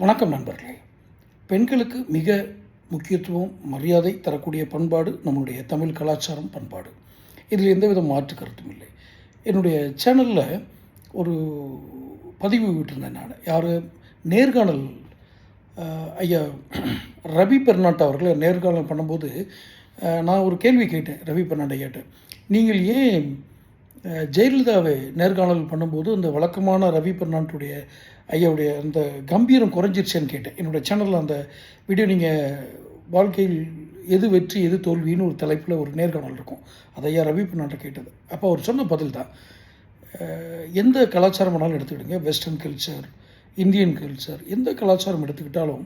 வணக்கம் நண்பர்களே. பெண்களுக்கு மிக முக்கியத்துவம் மரியாதை தரக்கூடிய பண்பாடு நம்முடைய தமிழ் கலாச்சாரம் பண்பாடு. இதில் எந்தவித மாற்று கருத்தும் இல்லை. என்னுடைய சேனலில் ஒரு பதிவு விட்டிருந்தேன் நான். யார்? நேர்காணல் ஐயா ரவி பெர்னாட் அவர்களை நேர்காணல் பண்ணும்போது நான் ஒரு கேள்வி கேட்டேன் ரவி பெர்னாட் ஐயாட்ட. நீங்கள் ஏன் ஜெயலலிதாவை நேர்காணல் பண்ணும்போது அந்த வழக்கமான ரவி பெர்னாட்டுடைய ஐயாவுடைய அந்த கம்பீரம் குறைஞ்சிருச்சேன்னு கேட்டேன். என்னோடய சேனலில் அந்த வீடியோ நீங்கள் வாழ்க்கையில் எது வெற்றி எது தோல்வின்னு ஒரு தலைப்பில் ஒரு நேர்காணல் இருக்கும். அது ஐயா ரவி பெர்னாட்டை கேட்டது. அப்போ அவர் சொன்ன பதில் தான். எந்த கலாச்சாரம் வேணாலும் எடுத்துக்கிடுங்க. வெஸ்டர்ன் கல்ச்சர் இந்தியன் கல்ச்சர் எந்த கலாச்சாரம் எடுத்துக்கிட்டாலும்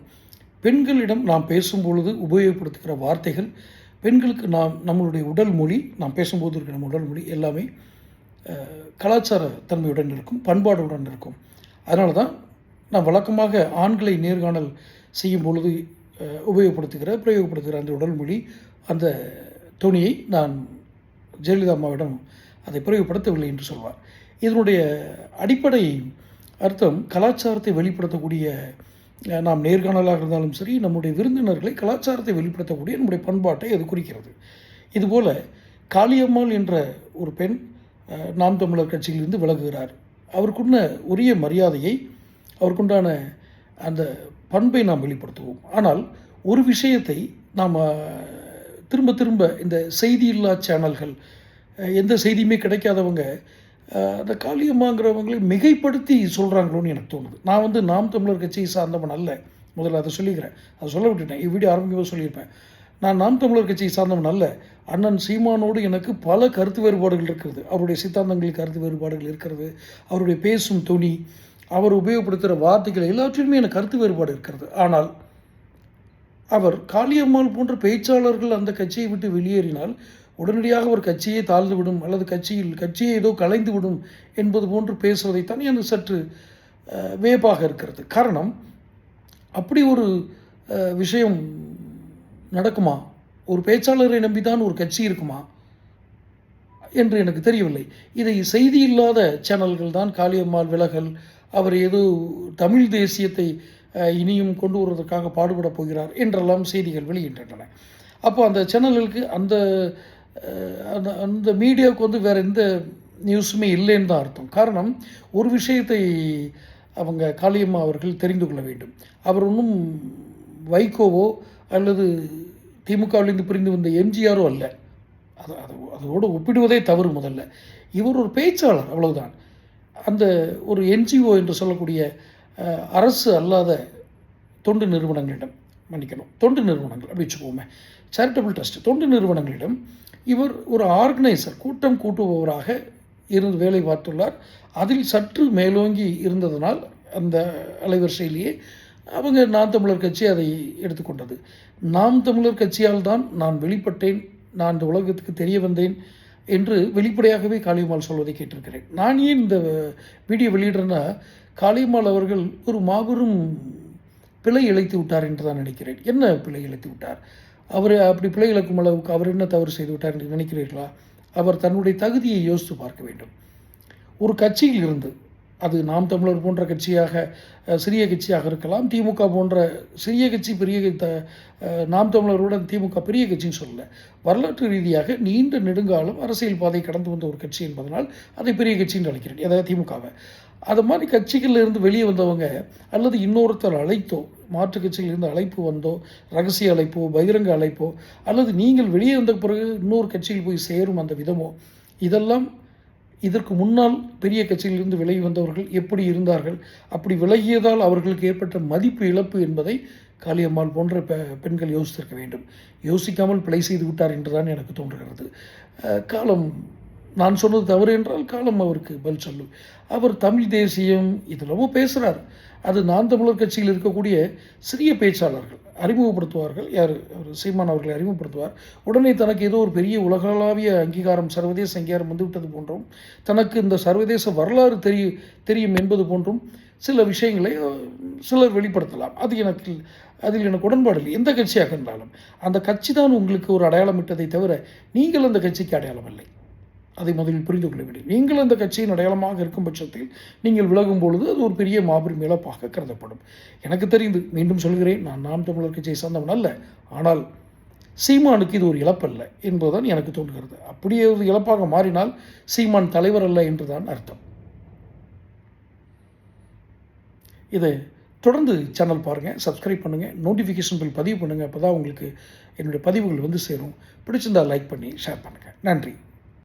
பெண்களிடம் நாம் பேசும்பொழுது உபயோகப்படுத்துகிற வார்த்தைகள் பெண்களுக்கு நாம் நம்மளுடைய உடல் மொழி நாம் பேசும்போது இருக்கிற நம்ம உடல் மொழி எல்லாமே கலாச்சார தன்மையுடன் இருக்கும் பண்பாடுடன் இருக்கும். அதனால தான் நான் வழக்கமாக ஆண்களை நேர்காணல் செய்யும் பொழுது உபயோகப்படுத்துகிற பிரயோகப்படுத்துகிற அந்த உடல் மொழி அந்த துணியை நான் ஜெயலலிதா அம்மாவிடம் அதை பிரயோகப்படுத்தவில்லை என்று சொல்வார். இதனுடைய அடிப்படை அர்த்தம் கலாச்சாரத்தை வெளிப்படுத்தக்கூடிய நாம் நேர்காணலாக இருந்தாலும் சரி நம்முடைய விருந்தினர்களை கலாச்சாரத்தை வெளிப்படுத்தக்கூடிய நம்முடைய பண்பாட்டை அது குறிக்கிறது. இதுபோல் காளியம்மாள் என்ற ஒரு பெண் நாம் தமிழர் கட்சியிலிருந்து விலகுகிறார். அவருக்குள்ள உரிய மரியாதையை அவருக்குண்டான அந்த பண்பை நாம் வெளிப்படுத்துவோம். ஆனால் ஒரு விஷயத்தை நாம் திரும்ப திரும்ப இந்த செய்தியில்லா சேனல்கள் எந்த செய்தியுமே கிடைக்காதவங்க அந்த காளியம்மாங்கிறவங்களை மிகைப்படுத்தி சொல்கிறாங்களோன்னு எனக்கு தோணுது. நான் வந்து நாம் தமிழர் கட்சியை சார்ந்தவன் அல்ல. முதல்ல அதை சொல்லிக்கிறேன். அதை சொல்ல விட்டுட்டேன். வீடியோ ஆரம்பிக்கும்போது சொல்லியிருப்பேன். நான் நாம் தமிழர் கட்சியை சார்ந்தவன் அல்ல. அண்ணன் சீமானோடு எனக்கு பல கருத்து வேறுபாடுகள் இருக்கிறது. அவருடைய சித்தாந்தங்களில் கருத்து வேறுபாடுகள் இருக்கிறது. அவருடைய பேசும் துணி அவர் உபயோகப்படுத்துகிற வார்த்தைகள் எல்லாற்றிலுமே எனக்கு கருத்து வேறுபாடு இருக்கிறது. ஆனால் அவர் காளியம்மாள் போன்ற பேச்சாளர்கள் அந்த கட்சியை விட்டு வெளியேறினால் உடனடியாக ஒரு கட்சியை தாழ்ந்து விடும் அல்லது கட்சியில் கட்சியை ஏதோ கலைந்து விடும் என்பது போன்று பேசுவதைத்தான் எனக்கு சற்று வேப்பாக இருக்கிறது. காரணம் அப்படி ஒரு விஷயம் நடக்குமா? ஒரு பேச்சாளரை நம்பிதான் ஒரு கட்சி இருக்குமா? என்று எனக்கு தெரியவில்லை. இதை செய்தி இல்லாத சேனல்கள் தான் காளியம்மாள் விலகல் அவர் ஏதோ தமிழ் தேசியத்தை இனியும் கொண்டு வருவதற்காக பாடுபடப் போகிறார் என்றெல்லாம் செய்திகள் வெளியிட்டன. அப்போ அந்த சேனல்களுக்கு அந்த அந்த அந்த மீடியாவுக்கு வந்து வேறு எந்த நியூஸுமே இல்லைன்னு தான் அர்த்தம். காரணம் ஒரு விஷயத்தை அவங்க காளியம்மா அவர்கள் தெரிந்து கொள்ள வேண்டும். அவர் ஒன்றும் வைகோவோ அல்லது திமுகவிலிருந்து பிரிந்து வந்த எம்ஜிஆரோ அல்ல. அது அது அதோடு ஒப்பிடுவதே தவறு முதல்ல. இவர் ஒரு பேச்சாளர் அவ்வளவுதான். அந்த ஒரு என்ஜிஓ என்று சொல்லக்கூடிய அரசு அல்லாத தொண்டு நிறுவனங்களிடம் மன்னிக்கணும் தொண்டு நிறுவனங்கள் அப்படி வச்சுக்கோமே. சேரிட்டபிள் ட்ரஸ்ட் தொண்டு நிறுவனங்களிடம் இவர் ஒரு ஆர்கனைசர் கூட்டம் கூட்டுபவராக இருந்து வேலை பார்த்துள்ளார். அதில் சற்று மேலோங்கி இருந்ததனால் அந்த அலைவரிசையிலேயே அவங்க நாம் தமிழர் கட்சி அதை எடுத்துக்கொண்டது நாம் தமிழர் கட்சியால் தான் நான் வெளிப்பட்டேன் நான் இந்த உலகத்துக்கு தெரிய வந்தேன் என்று வெளிப்படையாகவே காளியம்மாள் சொல்வதை கேட்டிருக்கிறேன். நான் ஏன் இந்த வீடியோ வெளியிடுறேன்னா காளியம்மாள் அவர்கள் ஒரு மாபெரும் பிழை இழைத்து விட்டார் என்று தான் நினைக்கிறேன். என்ன பிழை இழைத்து விட்டார்? அவர் அப்படி பிழை இழக்கும் அளவுக்கு அவர் என்ன தவறு செய்து விட்டார் என்று நினைக்கிறீர்களா? அவர் தன்னுடைய தகுதியை யோசித்து பார்க்க வேண்டும். ஒரு கட்சியில் இருந்து அது நாம் தமிழர் போன்ற கட்சியாக சிறிய கட்சியாக இருக்கலாம். திமுக போன்ற சிறிய கட்சி பெரிய த- நாம் தமிழருடன் திமுக பெரிய கட்சின்னு சொல்லலை. வரலாற்று ரீதியாக நீண்ட நெடுங்காலம் அரசியல் பாதை கடந்து வந்த ஒரு கட்சி என்பதனால் அதை பெரிய கட்சின்னு அழைக்கிறேன். அதாவது திமுகவை. அது மாதிரி கட்சிகளில் இருந்து வெளியே வந்தவங்க அல்லது இன்னொருத்தர் அழைத்தோ மாற்று கட்சியிலிருந்து அழைப்பு வந்தோ ரகசிய அழைப்போ பகிரங்க அழைப்போ அல்லது நீங்கள் வெளியே வந்த பிறகு இன்னொரு கட்சியில் போய் சேரும் அந்த விதமோ இதெல்லாம் இதற்கு முன்னால் பெரிய கட்சியிலிருந்து விலகி வந்தவர்கள் எப்படி இருந்தார்கள் அப்படி விலகியதால் அவர்களுக்கு ஏற்பட்ட மதிப்பு இழப்பு என்பதை காளியம்மாள் போன்ற பெ பெண்கள் யோசித்திருக்க வேண்டும். யோசிக்காமல் பிழை செய்து விட்டார் என்றுதான் எனக்கு தோன்றுகிறது. காலம் நான் சொன்னது தவறு என்றால் காலம் அவருக்கு பதில் சொல்லும் அவர் தமிழ் தேசியம் இதெல்லாமோ பேசுகிறார் அது நான் தமிழர் கட்சியில் இருக்கக்கூடிய சிறிய பேச்சாளர்கள் அறிமுகப்படுத்துவார்கள். யார்? அவர் சீமான் அவர்களை அறிமுகப்படுத்துவார். உடனே தனக்கு ஏதோ ஒரு பெரிய உலகளாவிய அங்கீகாரம் சர்வதேச அங்கீகாரம் வந்துவிட்டது போன்றும் தனக்கு இந்த சர்வதேச வரலாறு தெரிய தெரியும் என்பது போன்றும் சில விஷயங்களை சிலர் வெளிப்படுத்தலாம். அது எனக்கு அதில் எனக்கு உடன்பாடு இல்லை. எந்த கட்சியாக இருந்தாலும் அந்த கட்சி தான் உங்களுக்கு ஒரு அடையாளம் அடையாளமிட்டதை தவிர நீங்கள் அந்த கட்சிக்கு அடையாளம் இல்லை. அதை முதலில் புரிந்து கொள்ள வேண்டும். நீங்கள் அந்த கட்சியின் அடையாளமாக இருக்கும் பட்சத்தில் நீங்கள் விலகும் பொழுது அது ஒரு பெரிய மாபெரும் இழப்பாக கருதப்படும். எனக்கு தெரிந்து மீண்டும் சொல்கிறேன் நான் நாம் தமிழர் கட்சியை சார்ந்தவன் அல்ல. ஆனால் சீமானுக்கு இது ஒரு இழப்பல்ல என்பதுதான் எனக்கு தோன்றுகிறது. அப்படியே ஒரு இழப்பாக மாறினால் சீமான் தலைவர் அல்ல என்றுதான் அர்த்தம். இதை தொடர்ந்து சேனல் பாருங்கள் சப்ஸ்கிரைப் பண்ணுங்கள் நோட்டிஃபிகேஷன் பில் பதிவு பண்ணுங்கள் அப்போ தான் உங்களுக்கு என்னுடைய பதிவுகள் வந்து சேரும். பிடிச்சிருந்தால் லைக் பண்ணி ஷேர் பண்ணுங்கள் நன்றி.